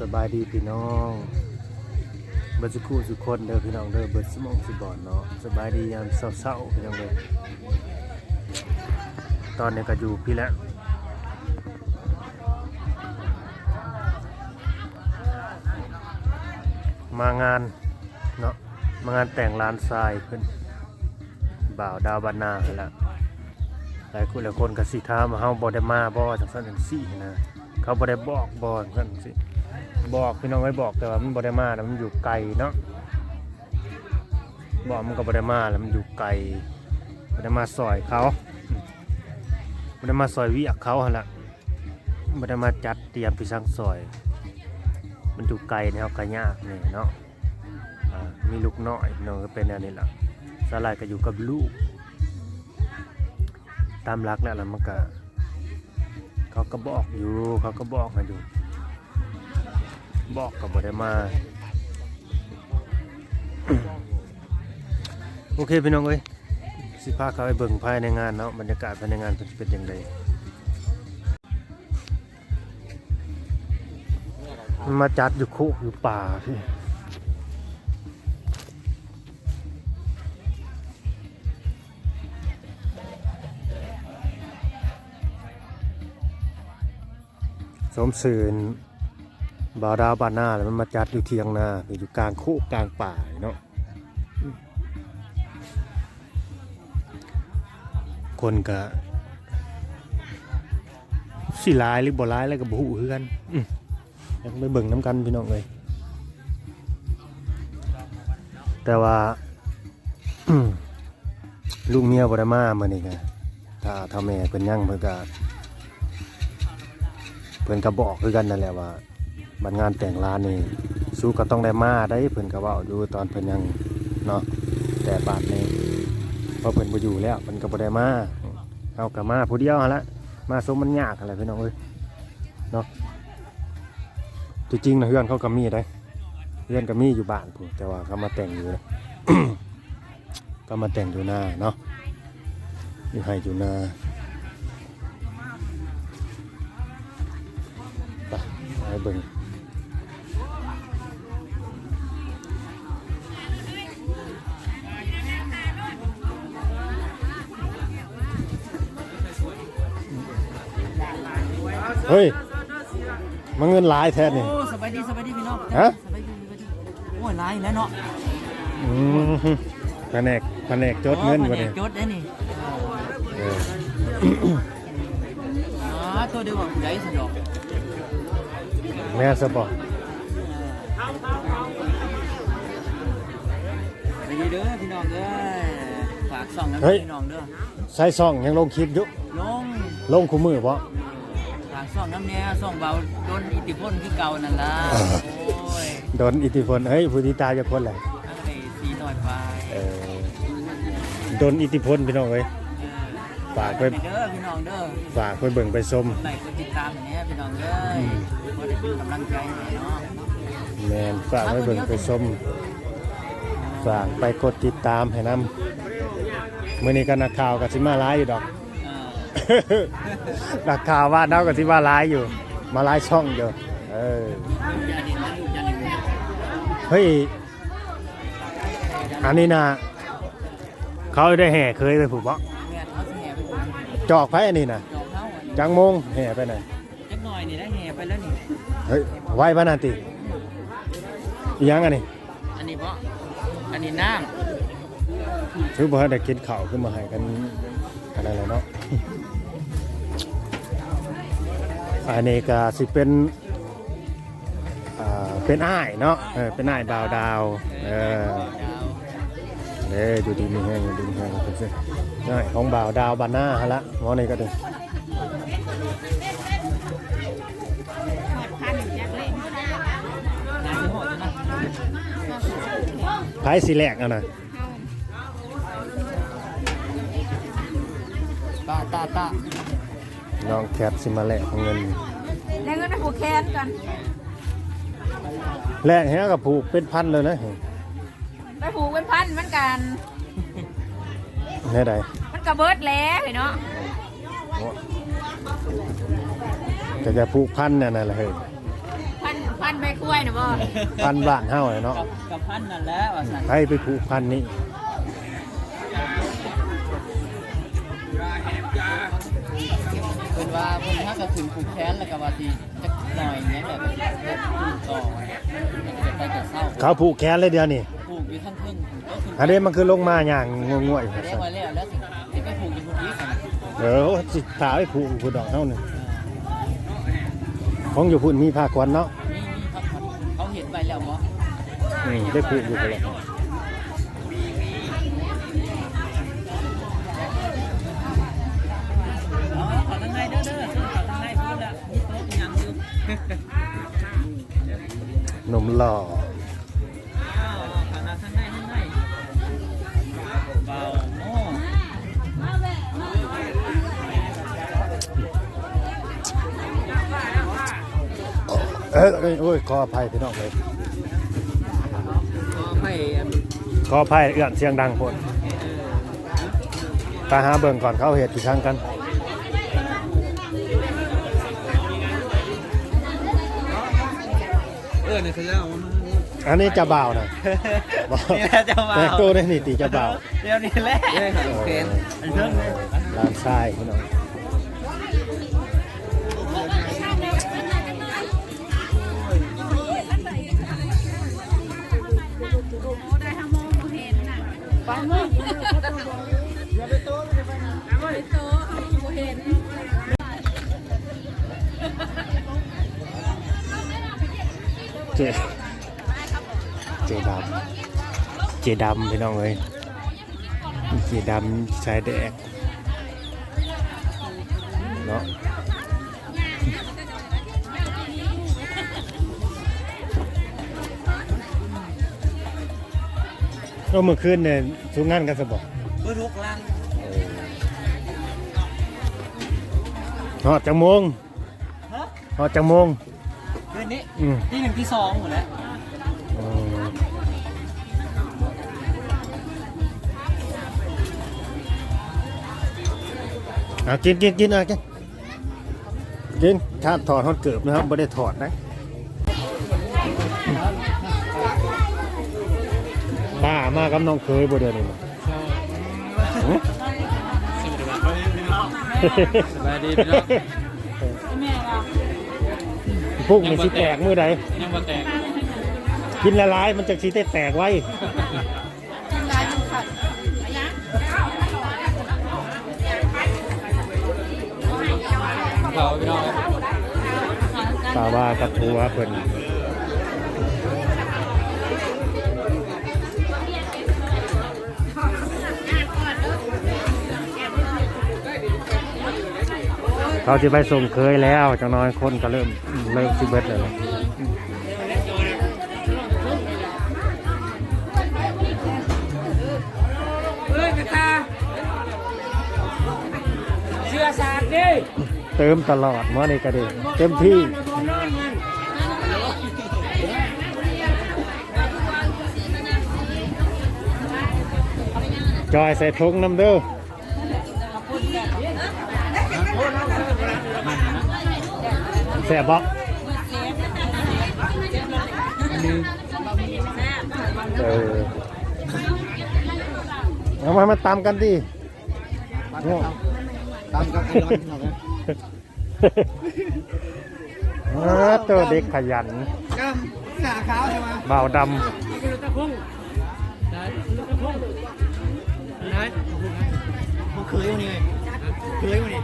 สบายดีพี่น้องเบิดสุขุสุขคนเด้อพี่น้องเด้อเบิดสมองสิบอนเนาะสบายดียามเศร้าๆพี่น้องเด้อตอนนี้ก็อยู่พี่แล้วมางานเนาะมางานแต่งร้านทรายเพิ่นบ่าวดาวบานาหั่นละหลายคนหลายคนก็สิถามาเฮาบ่ได้มาบ่จังซั่นจังซี่นะเขาบ่ได้บอกบอกันสิ บอกพี่น้องไว้บอกแต่ว่ามันบ่ได้มาแล้วมันอยู่ไกลเนาะบอกมันก็บ่ได้มาแล้วมันอยู่ไกลบ่ได้มาซอยเขาบ่ได้มาซอยวิอักเขาหั่นล่ะบ่ได้มาจัดเตรียมไปสร้างซอย มันอยู่ไกลแนวก็ยากนี่เนาะมีลูกน้อยน้องก็เป็นแนวนี้แหละสลายก็อยู่กับลูก ตามหลักแล้วล่ะมันก็เขาก็บอกอยู่เขาก็บอกมาอยู่ บอกกับ่ได้มา โอเคพี่น้องเอ้ยสิพาเขาไปเบิ่งภายในงานเนาะบรรยากาศภายในงานเป็นเป็นยังไงมาจัดอยู่คุอยู่ป่าพี่สมสื่น บาดาบานาแล้วมันมาจัดอยู่เทียงนาอยู่กลางคุกลางป่าเนาะคนก็สิหลายหรือบ่ร้ายแล้วก็บ่ฮู้คือกันยากไปเบิ่งน้ำกันพี่น้องเลยแต่ว่าลูกเมียบ่ได้มามื้อนี้ก็ถ้าถ้าแม่เพิ่นยังเพิ่นก็เพิ่นก็บอกคือกันนั่นแหละว่า บัดงานแต่งร้านนี่สู้ก็ต้องได้มาได้เพิ่นก็เว้าอยู่ตอนเพิ่นยังเนาะแต่บาดนี้เพราะเพิ่นบ่อยู่แล้วเพิ่นก็บ่ได้มาเอาก็มาผู้เดียวหั่นละมาสมมันยากอะไรพี่น้องเอ้ยเนาะจริงๆนะเฮือนเขาก็มีได้เฮือนก็มีอยู่บ้านพุ่นแต่ว่าเขามาแต่งอยู่นะก็มาแต่งอยู่หน้าเนาะอยู่ให้อยู่หน้าไปไปเบิ่ง เฮ้ยมันเงินหลายแท้นี่ โอ้สบายดีสบายดีพี่น้องฮะ สบายดีสบายดีโอ้ยหลายแล้วเนาะอืมแผนกแผนกจดเงินบ่บ่เนี่เนี่ยจดได้นี่เอออ๋อตัวเดียวกับใหญ่สะดอกแม่สบอไปดีเด้อพี่น้องเด้อฝากส่องน้ำพี่น้องเด้อใส่ซ่องยังลงคลิปอยู่ลงลงคู่มือบ่ฝาก ส่องน้ำเนี้ยส่องเบาโดนอิทธิพลคือเก่านั่นล่ะอ่าโอ้ยโดนอิทธิพลเฮ้ยผู้ที่ตายจะพ้นแหละตั้งแต่สีหน่อยไปเออโดนอิทธิพลพี่น้องเอ้ย ฝากไว้ไปเด้อพี่น้องเด้อฝากไปเบิ่งไปชมไลค์กดติดตามอย่างเนี้ยพี่น้องเด้อบ่ได้เป็นกำลังใจให้เนาะแมนฝากไปเบิ่งไปชมฝากไปกดติดตามให้นํมื้อนี้ก็นักข่าวก็สิมาหลายอยู่ดอก เออนักข่าวว่าเนาก็สิมาหลายอยู่ มาหลายช่องอยู่เอออย่าดินนะลูกอย่าดินนะเฮ้ยอันนี้นะเขาได้แห่เคยไปผูกบ่แม่นเขาสิแห่ไปบุญจอกไปอันนี้นะดอกเฮาอันนี้จังโมงแห่ไปไหนจักหน่อยนี่ได้แห่ไปแล้วนี่เฮ้ยไหวพนันติอีหยังอันนี้อันนี้บ่อันนี้น้ถือบ่ได้กินข้าวขึ้นมาให้กัน อะไรแล้วเนาะอันนี้ก็สิเป็นอ่าเป็นอ้ายเนาะเออเป็นอ้ายดาวดาวเออเด้อยู่ดีมีแห้งอยู่ดีมีแห้งเป็นสิอ้ายของบ่าวดาวบานหน้าฮะละหมอนี่ก็ด้น้ำสิหอดจังไผสิแหลกเอานะ ตาตาตาน้องแคทสิมาแลกเอาเงิน แล้วก็ได้ผูกแขนกันแลกแฮกับผูกเป็นพันเลยนะไปผูกเป็นพันเหมือนกันแน่ใดมันกระเบิดแล้วเนาะจะจะผูกพันเนี่ยนั่นแหละเฮ้ยพันพัพันใบกล้วยนะบ่พันบ้านเฮาเลยเนาะกับกับพันนั่นแหละว่าซั่นใครไปผูกพันนี่ ว่าเพิ่นถ้าก็ถึงผูกแขนแล้วก็ว่าสิจักหน่อยเนี้ยแบบแบบผูกต่อจะไปแต่เศร้าเขาผูกแขนเลยเดียวนี่ผูกอยู่ทั้งครึ่งก็คืออันนี้มันคือลงมาอย่างงวยเรียกว่าแล้วแล้วสิสิไปผูกอยู่พุ่นอีกกันๆเออสิตาไปผูกผูดอกเท่านึงของอยู่พุ่นมีผ้าควันเนาะนี่นี่ครับเขาเห็นไปแล้วบ่อืมได้ผูกอยู่พุ่นแหละ นมหล่อเอ้าวขอทางในทางในเบาโอ้ยขออภัยพี่น้องเลยขออภัยเอื้อนเสียงดังโพดตาหาเบิ่งก่อนเขาเหตุกี่ครั้งกัน ออเนี่ยเขาจะเอามาอันนี้จะบ่าวนะนี่แหละจะมาแต่ตัวนี่นี่ตีจะบ่าวเดี๋ยวนี้แหละเห็นอันเชิงเลย ลานทรายพี่น้อง เจเจดำเจดำพี่น้องเลยเจดำชายแดงเนาะก็เมื่อคืนเนี่ยทุกงานกันสบอเพื่อทุกลังหอดจังโมงฮะหอดจังโมง คืนนี้อืมที่หนึ่งที่สองหมดแล้วอืมเอากินกินกินเอะกินกินถ้าถอดฮอดเกือบนะครับไม่ได้ถอดนะป้ามากับน้องเคยบ่เดียวนี่มั้งสบายดีพี่น้อง พุ่งมันสิแตกมือใดยังมาแตกกินละลายมันจะสิได้แตกไว้เขาพี่น้องตาว่ากับผัวเพิ่น เขาจะไปส่งเคยแล้วจังน้อยคนก็เริ่มเริ่มสิเบิดเลยนะเฮ้ยกระตาเชื่อศาสตร์ดิเติมตลอดเมื่อนี้ก็ดีเต็มที่จอยใส่ถุงน้ำเด้อ แสบบอกเออเอามามาตามกันดิโง่ตามกับไอ้ร้อนพี่น้องนะอ่าตัวเด็กขยันก็สาขาวใช่ไหมบ่าวดได้ตะพุ่งได้ตะพุ่งได้ผมเคยวันนี้เคยวันนี้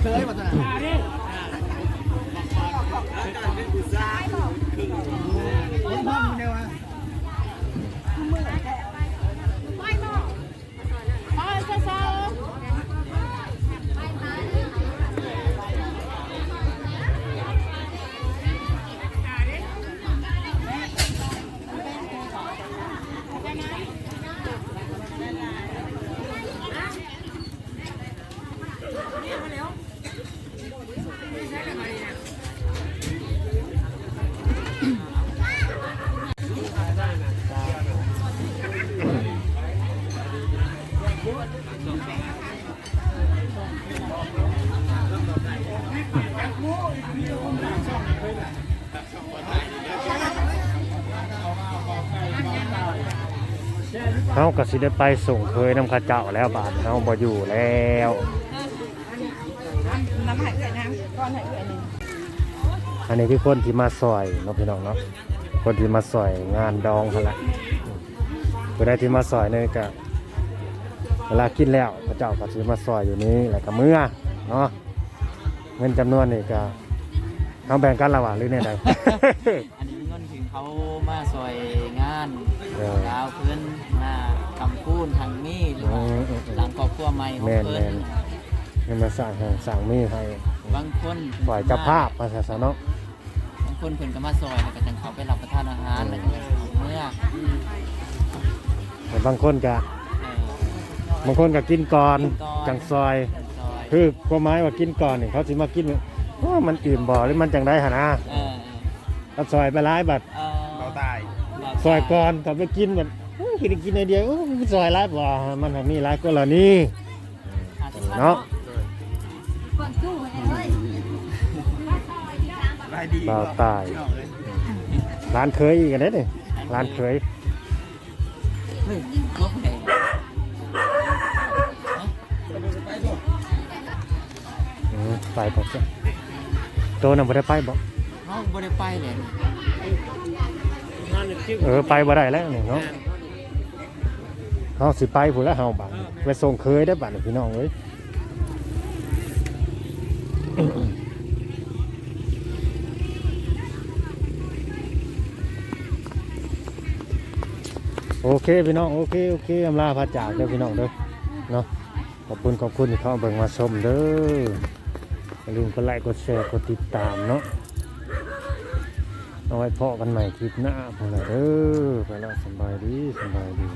เคยมาตอนไหน ผม เฮาก็สิได้ไปส่งเคยนำข้าเจ้าแล้วบาดเฮาบ่อยู่แล้วน้ำหายใจน้ำก้อนหายใจหนึ่งอันนี้คือคนที่มาซอยเนาะพี่น้องเนาะคนที่มาซอยงานดองเท่านั้นผู้ใดที่มาซอยนี่ก็เวลากินแล้วพระเจ้าก็สิมาซอยอยู่นี้แล้วก็เมื่อเนาะเงินจำนวนนี่ก็เฮาแบ่งกันระหว่างหรือในใดอันนี้เงินถึงเขามาซอยงานเออดาวเพื่อน มาทำคูนทางนี้หรือว่าอืมอืมอืมหลังครอบครัวใหม่ของแม่นเพื่แม่อนนเงินมาสร้างให้สร้างมีให้บางคนฝ่ายเจ้าภาพมาซะเนาะบางคนเพิ่นก็มาซอยแล้วก็จังเขาไปรับประทานอาหารแล้วก็เมื่อแต่บางคนก็เอ่อบางคนก็กินก่อนกินก่อน จังซอย ซอยคือความหมายว่ากินก่อนนี่เขาสิมากินว่ามันอิ่มบ่หรือมันจังได้หนนะเออถ้าซอยไปหลายบัดเออเราตายซอยก่อนถ้าไปกินแบบ อื้อกินกินในเดียวอื้อซอยหลายบ่มันทำนี่หลายก็ละนี่อาจจะเนาะก่อนสู้เนี่ยเฮ้ยตายดีบ่าวตาย ร้านเคยอีกอันนี้นี่ร้านเคยเฮ้ยลบเลยอืมไปบ่จ้ะโตน่ะบ่ได้ไปบ่เขาบ่ได้ไปเลยเออไปบ่ได้แล้วนี่เนาะ เฮาสิไปพุ่นแล้วเฮาบัดไปส่งเคยได้บัดนี่พี่น้องเอ้ยโอเคพี่น้องโอเคโอเคอำลาพระจากเด้อพี่น้องเด้อเนาะขอบคุณขอบคุณที่เข้ามาเบิ่งมาชมเด้ออย่าลืมกดไลค์กดแชร์กดติดตามเนาะเอาไว้พอกันใหม่คลิปหน้าพวกเราเด้อไปแล้วสำบายดีสำบายดี